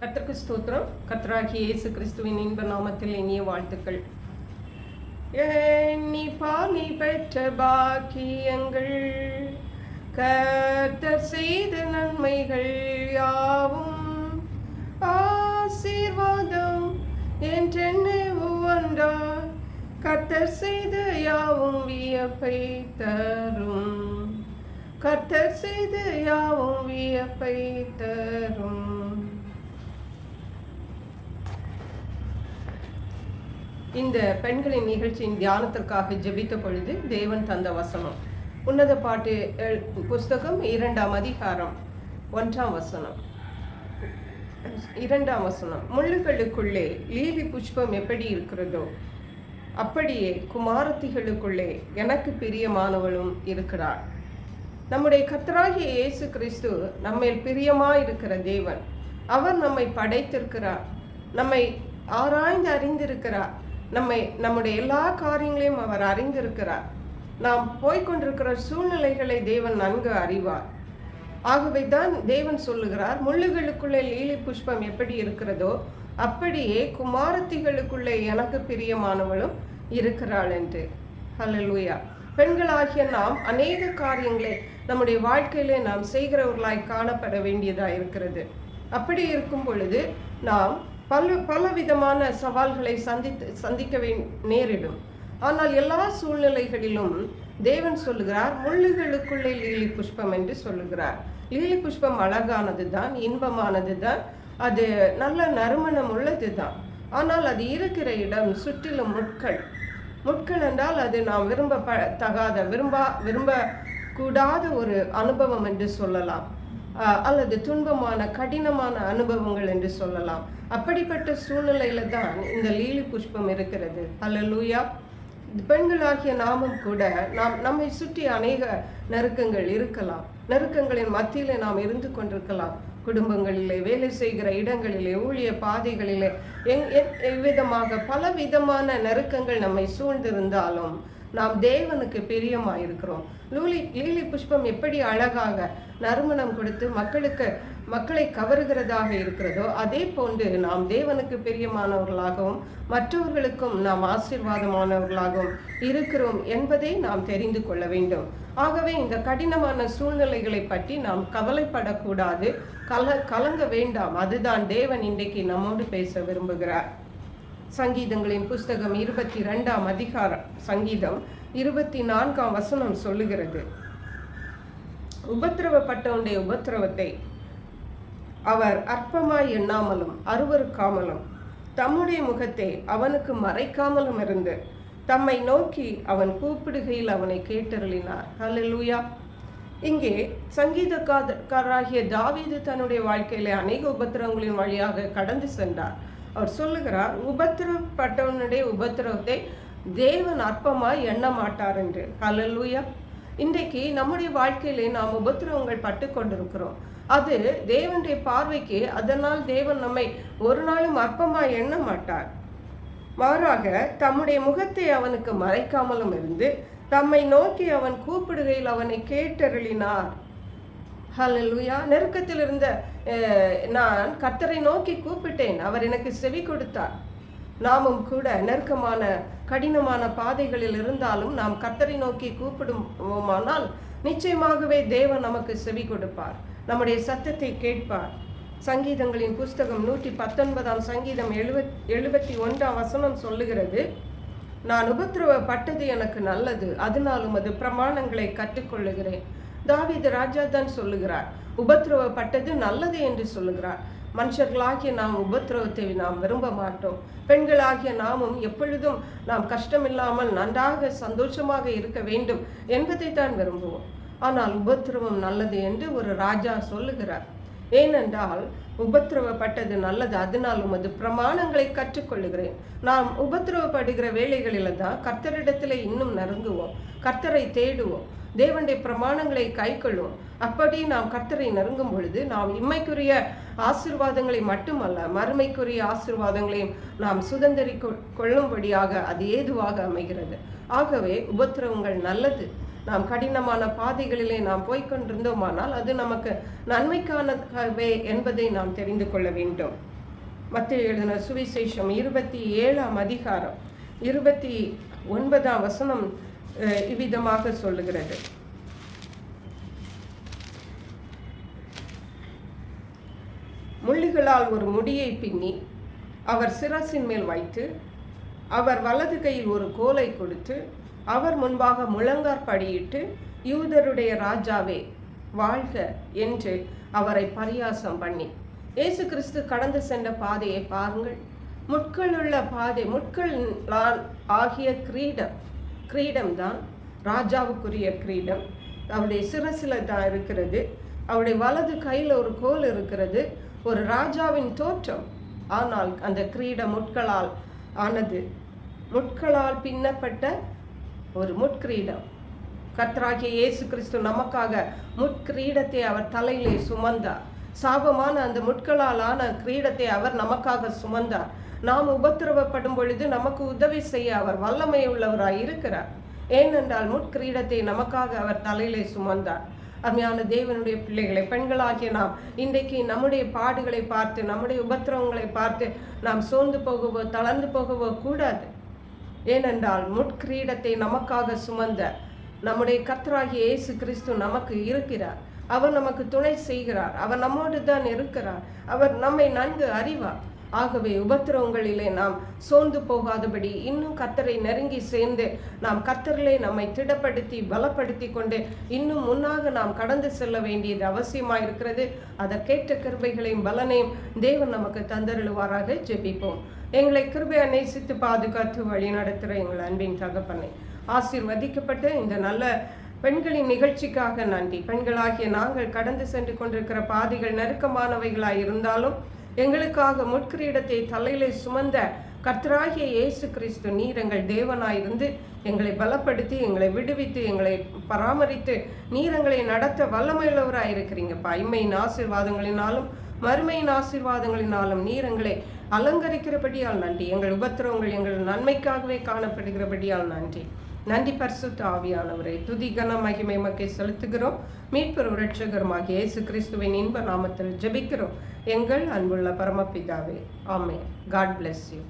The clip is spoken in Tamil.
கர்த்தருக்கு ஸ்தோத்திரம். கத்ராகி இயேசு கிறிஸ்துவின் இன்ப நாமத்தில் இனிய வாழ்த்துக்கள். எண்ணி பாலி பெற்ற பாக்கியங்கள் கர்த்தர் செய்த நன்மைகள் யாவும். ஆசீர்வாதம் என்றென்ன ஒவ்வொன்றா கர்த்தர் செய்த யாவும் வியப்பை தரும். கர்த்தர் செய்த யாவும் வியப்பை தரும். இந்த பெண்களின் நிகழ்ச்சியின் தியானத்திற்காக ஜெபித்த பொழுது தேவன் தந்த வசனம். உன்னத பாட்டு புஸ்தகம் இரண்டாம் அதிகாரம் ஒன்றாம் வசனம். இரண்டாம் வசனம். முள்ளுகளுக்குள்ளே லீலி புஷ்பம் எப்படி இருக்கிறதோ அப்படியே குமாரத்திகளுக்குள்ளே எனக்கு பிரியமானவளும் இருக்கிறாள். நம்முடைய கத்தராகிய இயேசு கிறிஸ்து நம்மேல் பிரியமாயிருக்கிற தேவன். அவர் நம்மை படைத்திருக்கிறார். நம்மை ஆராய்ந்து அறிந்திருக்கிறார். நம்மை நம்முடைய எல்லா காரியங்களையும் அவர் அறிந்திருக்கிறார். நாம் போய்கொண்டிருக்கிற சூழ்நிலைகளை தேவன் நன்கு அறிவார். ஆகவே தான் தேவன் சொல்லுகிறார் முள்ளுகளுக்குள்ளே லீலி புஷ்பம் எப்படி இருக்கிறதோ அப்படியே குமாரத்திகளுக்குள்ளே எனக்கு பிரியமானவளும் இருக்கிறாள் என்று. ஹalleluya. பெண்களாகிய நாம் அநேக காரியங்களை நம்முடைய வாழ்க்கையிலே நாம் செய்கிறவர்களாய் காணப்பட வேண்டியதாக இருக்கிறது. அப்படி இருக்கும் பொழுது நாம் பல பல விதமான சவால்களை சந்தித்து சந்திக்க வே நேரிடும். ஆனால் எல்லா சூழ்நிலைகளிலும் தேவன் சொல்லுகிறார் முள்ளுகளுக்குள்ளே லீலி புஷ்பம் என்று சொல்லுகிறார். லீலி புஷ்பம் அழகானது தான் இன்பமானது தான் அது நல்ல நறுமணம் உள்ளது தான் ஆனால் அது இருக்கிற இடம் சுற்றிலும் முட்கள். முட்கள் என்றால் அது நாம் விரும்ப ப தகாத விரும்பா விரும்ப கூடாத ஒரு அனுபவம் என்று சொல்லலாம். அல்லது துன்பமான கடினமான அனுபவங்கள் என்று சொல்லலாம். அப்படிப்பட்ட சூழ்நிலையில தான் இந்த லீலி புஷ்பம் இருக்கிறது. அல்லூயா பெண்களாகிய நாமும் கூட நாம் நம்மை சுற்றி அநேக நெருக்கங்கள் இருக்கலாம். நெருக்கங்களின் மத்தியிலே நாம் இருந்து கொண்டிருக்கலாம். குடும்பங்களிலே வேலை செய்கிற இடங்களிலே ஊழிய பாதைகளிலே எங் எ- எவ்விதமாக பல விதமான நெருக்கங்கள் நம்மை சூழ்ந்திருந்தாலும் நாம் தேவனுக்கு பிரியமாக இருக்கிறோம் லூலி லீலி புஷ்பம் எப்படி அழகாக நறுமணம் கொடுத்து மக்களுக்கு மக்களை கவருகிறதாக இருக்கிறதோ அதே போன்று நாம் தேவனுக்கு பிரியமானவர்களாகவும் மற்றவர்களுக்கும் நாம் ஆசீர்வாதமானவர்களாகவும் இருக்கிறோம் என்பதை நாம் தெரிந்து கொள்ள வேண்டும். ஆகவே இந்த கடினமான சூழ்நிலைகளை பற்றி நாம் கவலைப்படக்கூடாது. கல கலங்க வேண்டாம். அதுதான் தேவன் இன்றைக்கு நம்மோடு பேச விரும்புகிறார். சங்கீதங்களின் புஸ்தகம் இருபத்தி ரெண்டாம் அதிகாரம் சங்கீதம் இருபத்தி நான்காம் வசனம் சொல்லுகிறது. உபத்திரவப்பட்டவனுடைய உபத்திரவத்தை அவர் அற்பமாய் எண்ணாமலும் அருவருக்காமலும் தம்முடைய முகத்தை அவனுக்கு மறைக்காமலும் இருந்து தம்மை நோக்கி அவன் கூப்பிடுகையில் அவனை கேட்டருளினார். ஹலலூயா இங்கே சங்கீதக்காரராகிய தாவீது தன்னுடைய வாழ்க்கையிலே அநேக உபத்திரவங்களின் வழியாக கடந்து சென்றார். அவர் சொல்லுகிறார் உபத்திரப்பட்டவனுடைய உபத்திரவத்தை தேவன் அற்பமாய் எண்ண மாட்டார் என்று. ஹalleluya. இன்றைக்கு நம்முடைய வாழ்க்கையிலே நாம் உபத்திரவங்கள் பட்டு கொண்டிருக்கிறோம். அது தேவனுடைய பார்வைக்கு அதனால் தேவன் நம்மை ஒரு நாளும் அற்பமாக எண்ண மாட்டார் மாறாக தம்முடைய முகத்தை அவனுக்கு மறைக்காமலும் இருந்து தம்மை நோக்கி அவன் கூப்பிடுகையில் அவனை கேட்டருளினார். ஹலலுயா நெருக்கத்தில் இருந்த நான் கர்த்தரை நோக்கி கூப்பிட்டேன். அவர் எனக்கு செவி கொடுத்தார். நாமும் கூட நெருக்கமான கடினமான பாதைகளில் இருந்தாலும் நாம் கர்த்தரை நோக்கி கூப்பிடுவோமானால் நிச்சயமாகவே தேவன் நமக்கு செவி கொடுப்பார். நம்முடைய சத்தத்தை கேட்பார். சங்கீதங்களின் புஸ்தகம் நூற்றி பத்தொன்பதாம் சங்கீதம் எழுபத் எழுபத்தி ஒன்றாம் வசனம் சொல்லுகிறது நான் உபத்திரவப்பட்டது எனக்கு நல்லது அதனாலும் அது பிரமாணங்களை கற்றுக்கொள்ளுகிறேன். தாவித ராஜா தான் சொல்லுகிறார் உபத்திரவப்பட்டது நல்லது என்று சொல்லுகிறார். மனுஷர்களாகிய நாம் உபத்திரவத்தை நாம் விரும்ப மாட்டோம். பெண்களாகிய நாமும் எப்பொழுதும் நாம் கஷ்டமில்லாமல் நன்றாக சந்தோஷமாக இருக்க வேண்டும் என்பதை தான் விரும்புவோம். ஆனால் உபத்திரவம் நல்லது என்று ஒரு ராஜா சொல்லுகிறார். ஏனென்றால் உபத்திரவப்பட்டது நல்லது அதனாலும் அது பிரமாணங்களை கற்றுக்கொள்ளுகிறேன். நாம் உபத்திரவப்படுகிற வேலைகளில் தான் கர்த்தரிடத்தில் இன்னும் நெருங்குவோம். கர்த்தரை தேடுவோம். தேவனுடைய பிரமாணங்களை கைக்கொள்ளும் அப்படி நாம் கர்த்தரை நெருங்கும் பொழுது நாம் இம்மைக்குரிய ஆசீர்வாதங்களை மட்டுமல்ல மறுமைக்குரிய ஆசிர்வாதங்களையும் நாம் சுதந்திரி கொள்ளும்படியாக அது ஏதுவாக அமைகிறது. ஆகவே உபத்திரவங்கள் நல்லது. நாம் கடினமான பாதைகளிலே நாம் போய்கொண்டிருந்தோமானால் அது நமக்கு நன்மைக்கானவே என்பதை நாம் தெரிந்து கொள்ள வேண்டும். மத்திய எழுதின சுவிசேஷம் இருபத்தி ஏழாம் அதிகாரம் இருபத்தி ஒன்பதாம் வசனம் இவ்விதமாக சொல்லுகிறது. முள்ளிகளால் ஒரு முடியை பின்னி அவர் சிரசின் மேல் வைத்து அவர் வலது கையில் ஒரு கோலை கொடுத்து அவர் முன்பாக முழங்கார் படியிட்டு யூதருடைய ராஜாவே வாழ்க என்று அவரை பரியாசம் பண்ணி இயேசு கிறிஸ்து கடந்து சென்ற பாதையை பாருங்கள். முட்களுள்ள பாதை முட்கள் ஆகிய கிரீடம் கிரீடம் தான் ராஜாவுக்குரிய கிரீடம். அவருடைய சிரசில் தான் இருக்கிறது. அவருடைய வலது கையில் ஒரு கோல் இருக்கிறது. ஒரு ராஜாவின் தோற்றம். ஆனால் அந்த கிரீட முட்களால் ஆனது. முட்களால் பின்னப்பட்ட ஒரு முட்கிரீடம். கத்ராகிய இயேசு கிறிஸ்து நமக்காக முட்கிரீடத்தை அவர் தலையிலே சுமந்தார். சாபமான அந்த முட்களால் ஆன கிரீடத்தை அவர் நமக்காக சுமந்தார். நாம் உபத்திரவப்படும் பொழுது நமக்கு உதவி செய்ய அவர் வல்லமை உள்ளவராய் இருக்கிறார். ஏனென்றால் முட்கிரீடத்தை நமக்காக அவர் தலையிலே சுமந்தார். அருமையான தேவனுடைய பிள்ளைகளை பெண்களாகிய நாம் இன்றைக்கு நம்முடைய பாடுகளை பார்த்து நம்முடைய உபத்திரவங்களை பார்த்து நாம் சோர்ந்து போகவோ தளர்ந்து போகவோ கூடாது. ஏனென்றால் முட்கிரீடத்தை நமக்காக சுமந்த நம்முடைய கர்த்தராகிய இயேசு கிறிஸ்து நமக்கு இருக்கிறார். அவர் நமக்கு துணை செய்கிறார். அவர் நம்மோடு தான் இருக்கிறார். அவர் நம்மை நன்கு அறிவார். ஆகவே உபத்திரவங்களிலே நாம் சோர்ந்து போகாதபடி இன்னும் கத்தரை நெருங்கி சேர்ந்து நாம் கத்தரிலே நம்மை திடப்படுத்தி பலப்படுத்தி கொண்டு இன்னும் முன்னாக நாம் கடந்து செல்ல வேண்டியது அவசியமாக இருக்கிறது அதற்கேற்ற கிருபைகளையும் பலனையும் தேவன் நமக்கு தந்தருளுவாராக ஜெபிப்போம். எங்களை கிருபையை நேசித்து பாதுகாத்து வழி நடத்துகிற எங்கள் அன்பின் தகப்பனை ஆசீர்வதிக்கப்பட்டு இந்த நல்ல பெண்களின் நிகழ்ச்சிக்காக நன்றி. பெண்களாகிய நாங்கள் கடந்து சென்று கொண்டிருக்கிற பாதைகள் நெருக்கமானவைகளாக இருந்தாலும் எங்களுக்காக முட்கிரீடத்தை தலையிலே சுமந்த கர்த்தராகிய இயேசு கிறிஸ்து நீர் எங்கள் தேவனாயிருந்து எங்களை பலப்படுத்தி எங்களை விடுவித்து எங்களை பராமரித்து நீர் எங்களை நடத்த வல்லமையுள்ளவராக இருக்கிறீங்கப்பா. இம்மையின் ஆசீர்வாதங்களினாலும் மறுமையின் ஆசீர்வாதங்களினாலும் நீர் எங்களை அலங்கரிக்கிறபடியால் நன்றி. எங்கள் உபத்திரவங்கள் எங்கள் நன்மைக்காகவே காணப்படுகிறபடியால் நன்றி. நன்றி பரிசுத்த ஆவியானவரை. துதி கன மகிமை மக்கை செலுத்துகிறோம். மீட்பெரும் ரட்சகருமாகிய இயேசு கிறிஸ்துவின் இன்ப நாமத்தில் ஜெபிக்கிறோம். எங்கள் அன்புள்ள பரமபிதாவே ஆமே காட் பிளெஸ் யூ